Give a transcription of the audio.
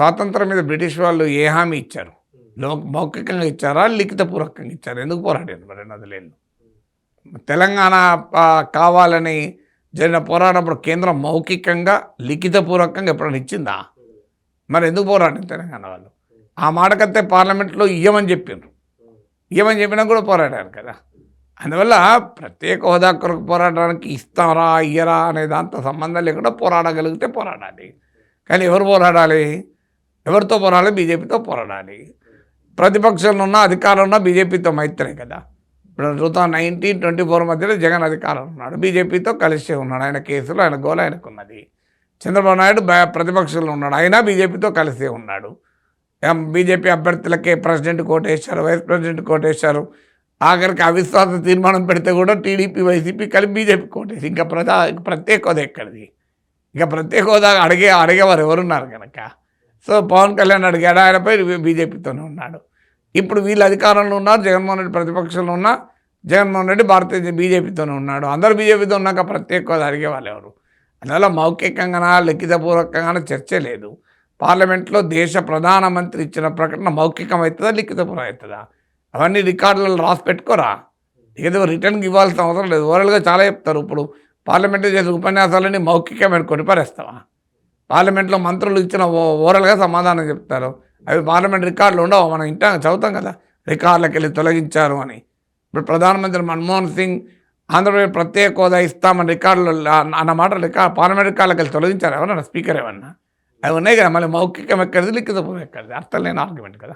స్వాతంత్రం మీద బ్రిటిష్ వాళ్ళు ఏ హామీ ఇచ్చారు? లోక్ మౌఖికంగా ఇచ్చారా? లిఖితపూర్వకంగా ఇచ్చారు? ఎందుకు పోరాడారు మరి నదులేళ్ళు తెలంగాణ కావాలని జరిగిన పోరాటప్పుడు కేంద్రం మౌఖికంగా లిఖితపూర్వకంగా ఎప్పుడైనా ఇచ్చిందా? మరి ఎందుకు పోరాడింది తెలంగాణ వాళ్ళు? ఆ మాటకత్తే పార్లమెంట్లో ఇయ్యమని చెప్పిండ్రు. ఇయ్యమని చెప్పినా కూడా పోరాడారు కదా. అందువల్ల ప్రత్యేక హోదా కొరకు పోరాడడానికి ఇస్తారా ఇయ్యరా అనే దాంతో సంబంధం లేకుండా పోరాడగలిగితే పోరాడాలి. కానీ ఎవరు పోరాడాలి? ఎవరితో పోరాడాలి? బీజేపీతో పోరాడాలి. ప్రతిపక్షంలో ఉన్న అధికారంలో ఉన్న బీజేపీతో మైత్రే కదా. ఇప్పుడు two thousand nineteen twenty four మధ్యలో జగన్ అధికారం ఉన్నాడు. బీజేపీతో కలిసే ఉన్నాడు. ఆయన కేసులో ఆయన గోల ఆయనకున్నది. చంద్రబాబు నాయుడు ప్రతిపక్షంలో ఉన్నాడు. అయినా బీజేపీతో కలిసే ఉన్నాడు. బీజేపీ అభ్యర్థులకే ప్రెసిడెంట్ కోటేశారు వైస్ ప్రెసిడెంట్ కోటేశారు ఆఖరికి అవిశ్వాస తీర్మానం పెడితే కూడా టీడీపీ వైసీపీ కలిపి బీజేపీ కోటేసి ఇంకా ప్రజా ప్రత్యేక హోదా ఎక్కడిది? ఇంకా ప్రత్యేక హోదా అడిగే అడిగేవారు ఎవరున్నారు కనుక సో పవన్ కళ్యాణ్ అడిగాడు ఆయనపై బీజేపీతోనే ఉన్నాడు. ఇప్పుడు వీళ్ళు అధికారంలో ఉన్నారు జగన్మోహన్ రెడ్డి ప్రతిపక్షంలో ఉన్నా జగన్మోహన్ రెడ్డి భారతీయ బీజేపీతోనే ఉన్నాడు. అందరు బీజేపీతో ఉన్నాక ప్రత్యేక హోదా అడిగే వాళ్ళు ఎవరు? అందువల్ల మౌఖికంగానా లిఖితపూర్వకంగానా చర్చ లేదు. పార్లమెంట్లో దేశ ప్రధానమంత్రి ఇచ్చిన ప్రకటన మౌఖికం అవుతుందా లిఖితపూర్వం అవుతుందా అవన్నీ రికార్డులలో రాసి పెట్టుకోరా. ఏదో రిటర్న్కి ఇవ్వాల్సిన అవసరం లేదు. ఓరల్గా చాలా చెప్తారు. ఇప్పుడు పార్లమెంట్లో చేసే ఉపన్యాసాలని మౌఖికమైన కొట్టిపారేస్తావా పార్లమెంట్లో మంత్రులు ఇచ్చిన ఓ- ఓరల్గా సమాధానం చెప్తారు. అవి పార్లమెంట్ రికార్డులు ఉండవు మనం ఇంటా చదువుతాం కదా. రికార్డులకు వెళ్ళి తొలగించారు అని. ఇప్పుడు ప్రధానమంత్రి మన్మోహన్ సింగ్ ఆంధ్రప్రదేశ్ ప్రత్యేక హోదా ఇస్తామని రికార్డులు అన్నమాట రికార్డు పార్లమెంట్ రికార్డులకు వెళ్ళి తొలగించారు ఎవరన్నా స్పీకర్ ఏమన్నా అవి ఉన్నాయి కదా మళ్ళీ మౌఖికం ఎక్కడిది లిఖితపూర్వం ఎక్కడిది? అర్థం లేని ఆర్గ్యుమెంట్ కదా.